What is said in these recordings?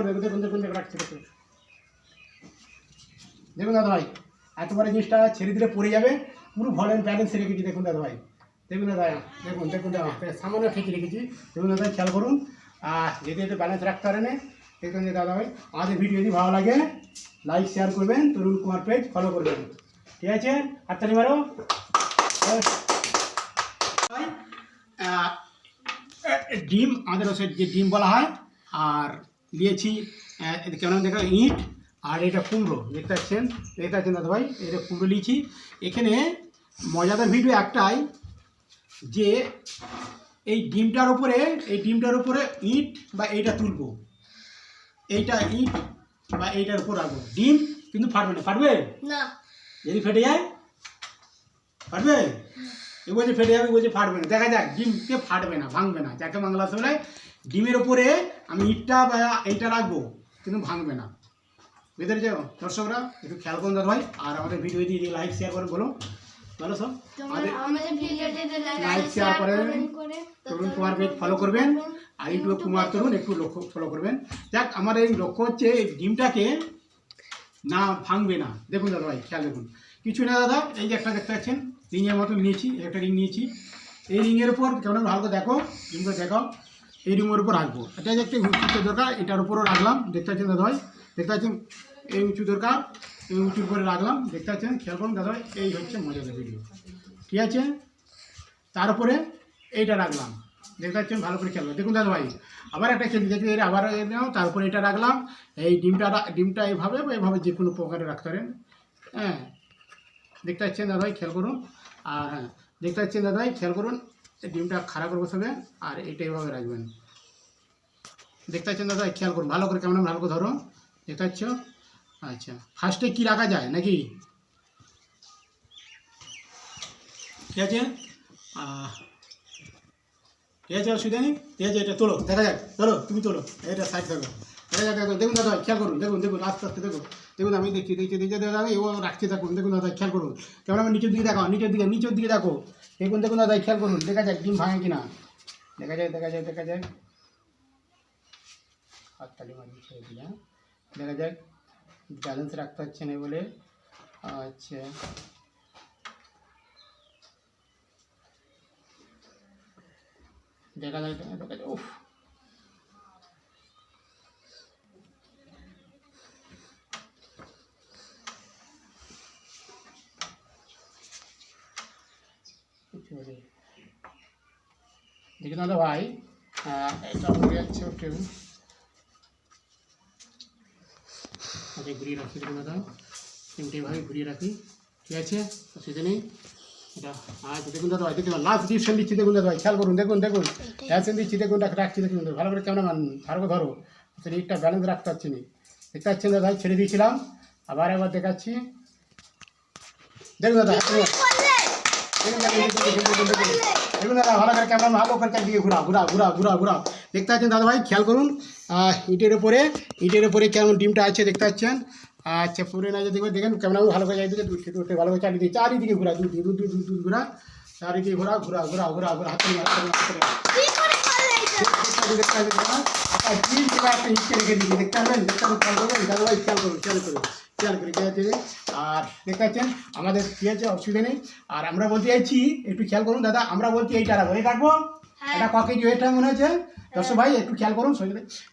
করে দেখুন দেখুন দেখুন দেখুন। দেখুন, দাদা ভাই, এত বড় জিনিসটা ছেড়ে দিলে পড়ে যাবে, পুরো ভলেন ব্যালেন্স রেখেছি, দেখুন, দাদা ভাই। দেখুন, দাদা, দেখুন দেখুন, দাদা সামান্য ঠিক রেখেছি। দেখুন, দাদা, খেয়াল করুন। আর যেতে যেতে ব্যালেন্স রাখতে পারে না, দেখুন, যে দাদা ভাই, আমাদের ভিডিও যদি ভালো লাগে লাইক শেয়ার করবেন, তরুণ কুমার পেজ ফলো করবেন ঠিক আছে? হাততালি মারো। ডিম, আমাদের যে ডিম বলা হয়, আর দিয়েছি কেন দেখা ইট আর এটা কুমড়ো দেখতে পাচ্ছেন? দেখতে পাচ্ছেন দাদা ভাই? এটা কুমড়ো নিয়েছি। এখানে মজাদার ভিডিও একটাই যে এই ডিমটার উপরে এই ডিমটার উপরে ইট বা এইটা তুলবো। এইটা ইট বা এইটার উপর রাখব। ডিম কিন্তু ফাটবে না। ফাটবে? না। যদি ফেটে যায়? ফাটবে? এ বলছে ফেটে যাবে বলছে ফাটবে না। দেখা যাক ডিমকে ফাটবে না ভাঙবে না। যাকে বাংলা বলে ডিমের উপরে আমি ইটটা বা এইটা রাখব কিন্তু ভাঙবে না। বুঝতে পেরেছ? দর্শকরা একটু খেয়াল করুন দাদা ভাই আর আমাদের ভিডিও দিয়ে লাইক শেয়ার করে বলো। বলো সব। লাইক শেয়ার করেন। করে তরুণ কুমার পেজ ফলো করবেন। আর ইউটিউব কুমার তরুণ একটু লক্ষ্য ফলো করবেন। যাক আমার এই লক্ষ্য হচ্ছে এই ডিমটাকে না ভাঙবে না। দেখুন দাদা ভাই খেয়াল দেখুন। কিছু না দাদা এই যে একটা দেখতে পাচ্ছেন রিংয়ের মতো নিয়েছি একটা রিং নিয়েছি। এই রিংয়ের উপর কেমন ভালো করে দেখো রিংটা দেখাও। এই রুমের উপর রাখব। এটা একটা উঁচু দরকার, এটার উপরও রাখলাম। দেখতে পাচ্ছেন দাদা ভাই দেখতে পাচ্ছেন? এই উঁচু দরকার, এই উঁচুর উপরে রাখলাম। দেখতে পাচ্ছেন? খেয়াল করুন দাদা ভাই এই হচ্ছে মজাদার ভিডিও ঠিক আছে? তারপরে এইটা রাখলাম। দেখতে পাচ্ছেন? ভালো করে খেয়াল দেখুন দাদা ভাই আবার একটা খেলতে দেখি এর আবার নাও তারপরে এটা রাখলাম। এই ডিমটা ডিমটা এইভাবে বা এভাবে যে কোনো প্রকারে রাখতে পারেন। হ্যাঁ। দেখতে পাচ্ছেন দাদা ভাই খেয়াল করুন। আর হ্যাঁ দেখতে পাচ্ছেন দাদা ভাই খেয়াল করুন। ডিমটা খাড়া করে বসাবে আর এটা এইভাবে রাখবেন। দেখতে পাচ্ছেন দাদা? খেয়াল করুন। ভালো করে কেমন ভালো করে ধরো। দেখতে পাচ্ছ আচ্ছা ফার্স্টে কি রাখা যায় নাকি? ঠিক আছে? ঠিক আছে? অসুবিধা নেই? ঠিক আছে এটা তোলো। দেখা যাক। তোলো, তুমি তোলো। এটা সাইড থাকো। দেখা যাক দেখুন দেখুন দাদা, খেয়াল করুন, দেখুন দেখুন, আস্তে আস্তে দেখুন দেখুন, আমি দেখছি দেখছি দেখছি দাদা ও রাখতে থাকুন দেখুন, দাদা, খেয়াল করুন। কেমন আমি নিচের দিকে দেখো নিচের দিকে নিচের দিকে দেখো। দেখুন দেখুন, দাদা, খেয়াল করুন, দেখা যাক, ডিম ভাঙে কিনা। দেখা যায় দেখা যায় দেখা যায় হাততালি মারি ছেড়ে দিলাম দেখা যাক ব্যালেন্স রাখতে পারছে না বলে। আচ্ছা। দেখা যায় দেখা যায় উফ। নেই। দেখি দাদা ভাই এটা হয়ে যাচ্ছে একটু আচ্ছা ঘুরিয়ে রাখি দেখুন দাদা তিনটে ভাবে ঘুরিয়ে রাখি। ঠিক আছে? অসুবিধা নেই এটা আচ্ছা দেখুন দাদা ভাই দেখুন লাস্ট ডিসিশন দিচ্ছি দেখুন দাদা ভাই খেয়াল করুন দেখুন দেখুন। ডিসিশন দিচ্ছি দেখুন রাখ- রাখছি দেখুন ভালো করে কেমন মান ধরো। ব্যালেন্স রাখতে পারছি না। দেখতে পাচ্ছেন দাদা ভাই ছেড়ে দিয়েছিলাম। আবার একবার দেখাচ্ছি। দেখুন দাদা দাদা, ভালো করে ক্যামেরা ভালো করে চারদিকে ঘুরা ঘুরা ঘুরা ঘুরা ঘুরা দেখতে পাচ্ছেন দাদা ভাই খেয়াল করুন ইটের উপরে ইটের উপরে কেমন ডিমটা আছে দেখতে পাচ্ছেন আচ্ছা পুরো না যদি দেখেন ক্যামেরা ভালো করে চারিদিকে দুটো ভালো করে চারিদিকে চারিদিকে ঘুরা দূর দুধ দুধ দূর ঘুরা চারিদিকে ঘোরা ঘুরা ঘুরা ঘুরা ঘুরা হাতে হাতে দেখতে থেকে একটা রেখে দিয়েছি দেখতে পাবেন দেখতে পাবেন খেয়াল করবেন দাদা ভাই খেয়াল করুন খেয়াল করুন খেয়াল করে খেয়াল করে আর দেখতে পাচ্ছেন আমাদের কি আছে অসুবিধা নেই। আর আমরা বলতে চাইছি একটু খেয়াল করুন দাদা আমরা বলছি এইটা রাখব এই রাখব হ্যাঁ। এটা ক কেজি ওয়েটটা মনে হচ্ছে? দর্শক ভাই একটু খেয়াল করুন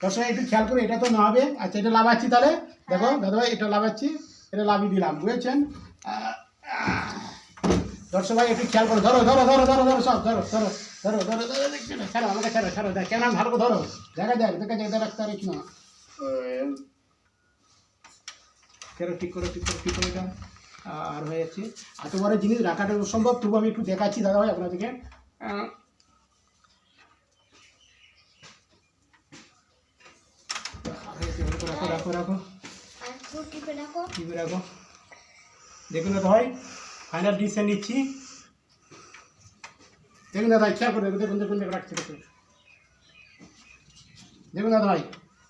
দর্শক ভাই একটু খেয়াল করুন এটা তো নাবে আচ্ছা এটা লাভাচ্ছি তাহলে? দেখো দাদা ভাই এটা লাভাচ্ছি এটা লাভিয়ে দিলাম বুঝেছেন? আহ, ভাই একটু খেয়াল করো ধরো ধরো ধরো ধরো ধরো সব ধরো ধরো ধরো ধরো ধরো দেখছি না? ছাড়ো আমাকে ছাড়ো ছাড়ো দেখ কেন ভালো করে ধরো? দেখা যাক দেখা যাক এটা রাখতে পারি কিনা কেন ঠিক করো ঠিক করো ঠিক করো এটা। আর হয়ে যাচ্ছে। এত বড় জিনিস রাখাটা সম্ভব তবু আমি একটু দেখাচ্ছি দাদা ভাই আপনাদেরকে। রাখো রাখো রাখো। আর রাখো। রাখো। দেখুন দাদা ভাই ফাইনাল ডিসিশন নিচ্ছি। দেখুন দাদা, খেয়াল করে দেখুন দেখুন দেখুন রাখছি দেখুন দাদা ভাই,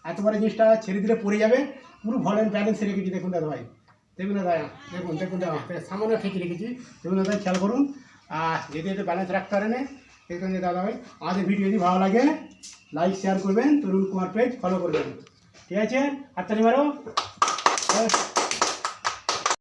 এত বড় জিনিসটা ছেড়ে দিলে পড়ে যাবে। পুরো ভলেন ব্যালেন্স রেখেছি দেখুন দাদা ভাই। দেখুন দাদা, দেখুন দেখুন দাদা সামান্য ঠিক রেখেছি। দেখুন দাদা, খেয়াল করুন। আর যেতে যেতে ব্যালেন্স রাখতে পারে না দেখুন যে দাদা ভাই, আমাদের ভিডিও যদি ভালো লাগে লাইক শেয়ার করবেন। তরুণ কুমার পেজ ফলো করবেন। ঠিক আছে? হাততালি মারো।